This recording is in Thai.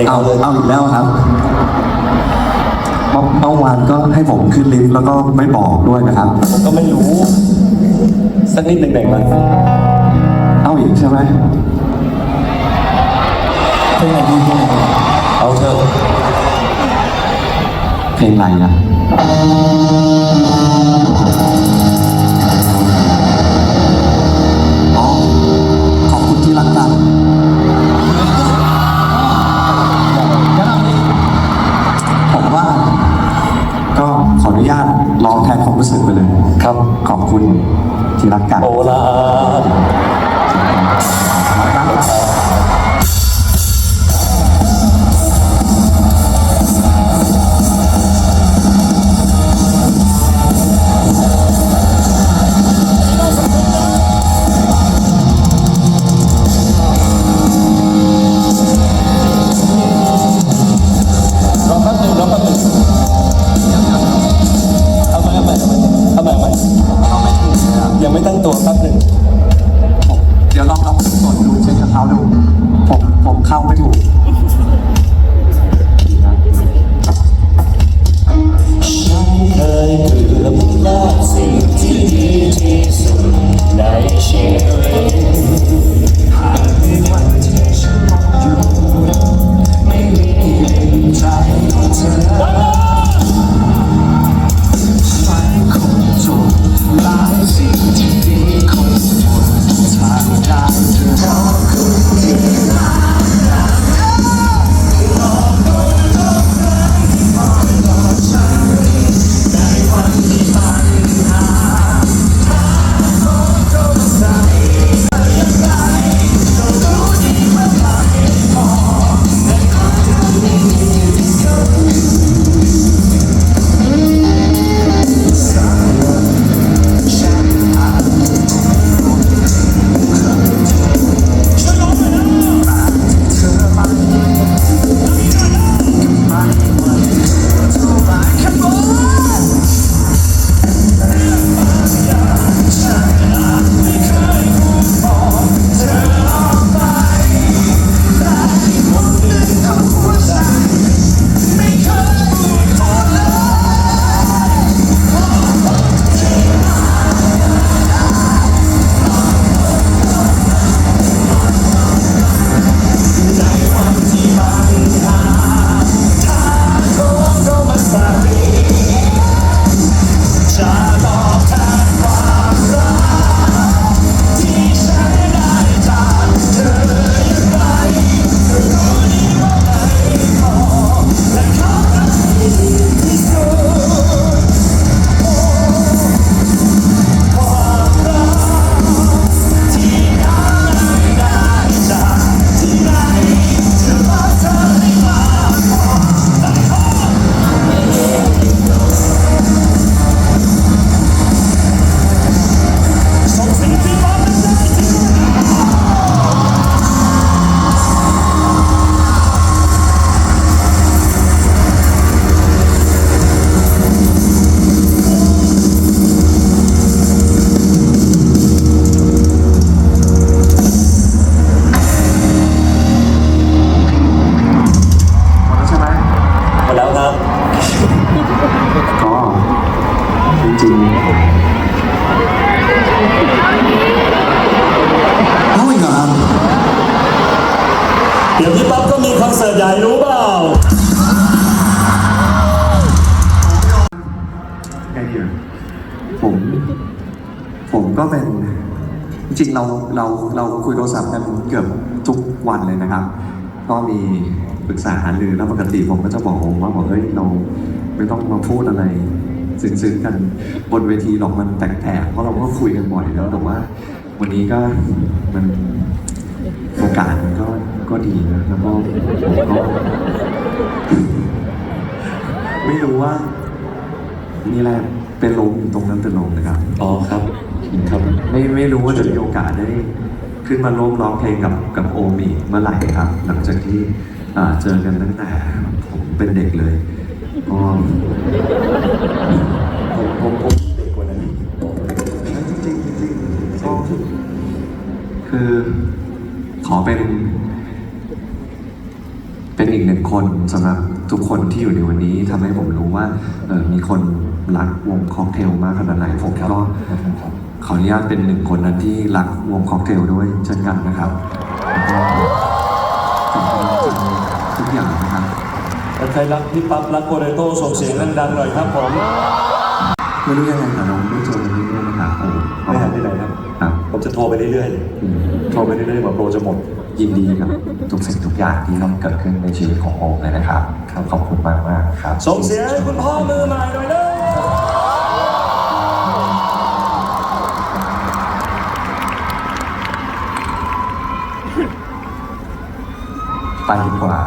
ด็กเอาเอาเลยเอาอีกแล้วครับเมื่อเมื่อวานก็ให้ผมขึ้นลิฟต์แล้วก็ไม่บอกด้วยนะครับ ผมก็ไม่รู้ สักนิดหนึ่งแบ่งมาเอาอีกใช่ไหมเพลงอะไรดีเพลงอะไรดีเอาเถอะเพลงอะไรนะ รู้สึกไปเลย ครับขอบคุณที่รักกัน โอลา จริงๆเอาอีกเหรอครับเดี๋ยวพี่ป๊อปก็มีคอนเสิร์ตใหญ่รู้เปล่าไงดีอะผม ผมก็เป็น จริงๆเราเราเราคุยโทรศัพท์กันเกือบทุกวันเลยนะครับ ก็มีปรึกษาหารือแล้วปกติผมก็จะบอกผมว่าบอกเฮ้ยเราไม่ต้องมาพูดอะไร ซึ้งๆกันบนเวทีหรอกมันแตกๆเพราะเราก็คุยกันบ่อยแล้วแต่ว่า วันนี้ก็มันโอกาสมันก็ก็ดีนะแล้วก็ผมก็ไม่รู้ว่านี่แหละเป็นลมตรงนั้นเป็นลมนะครับอ๋อครับครับไม่ไม่รู้ว่าจะมีโอกาสได้ขึ้นมาร่วมร้องเพลงกับกับโอมีเมื่อไหร่ครับ หลังจากที่อ่าเจอกันตั้งแต่ผมเป็นเด็กเลย ก็ผมผมผมเด็กกว่านั้นจริงจริงจริงก็คือขอเป็นเเป็นอีกหนึ่งคนสำหรับทุกคนที่อยู่ในวันนี้ทำให้ผมรู้ว่าเออมีคนรักวงค็อกเทลมากขนาดไหนผมก็ขออนุญาตเป็นหนึ่งคนนั้นที่รักวงค็อกเทลด้วยเช่นกันนะครับ ใครรักพี่ปั๊บรักโปเตโต้ส่งเสียงดังๆหน่อยครับผมไม่รู้ยังไงค่ะน้องไม่เจอเลยไม่ได้มาหาผมไม่หาที่ไหนครับผมจะโทรไปเรื่อยๆโทรไปเรื่อยๆกว่โปรจะหมดยินดีกับทุกสิ่งทุกอย่างที่ต้องเกิดขึ้นในชีวิตของโอมเลยนะครับครับขอบคุณมากมากครับส่งเสียงให้คุณพ่อมือใหม่หน่อยเด้อไปดีกว่า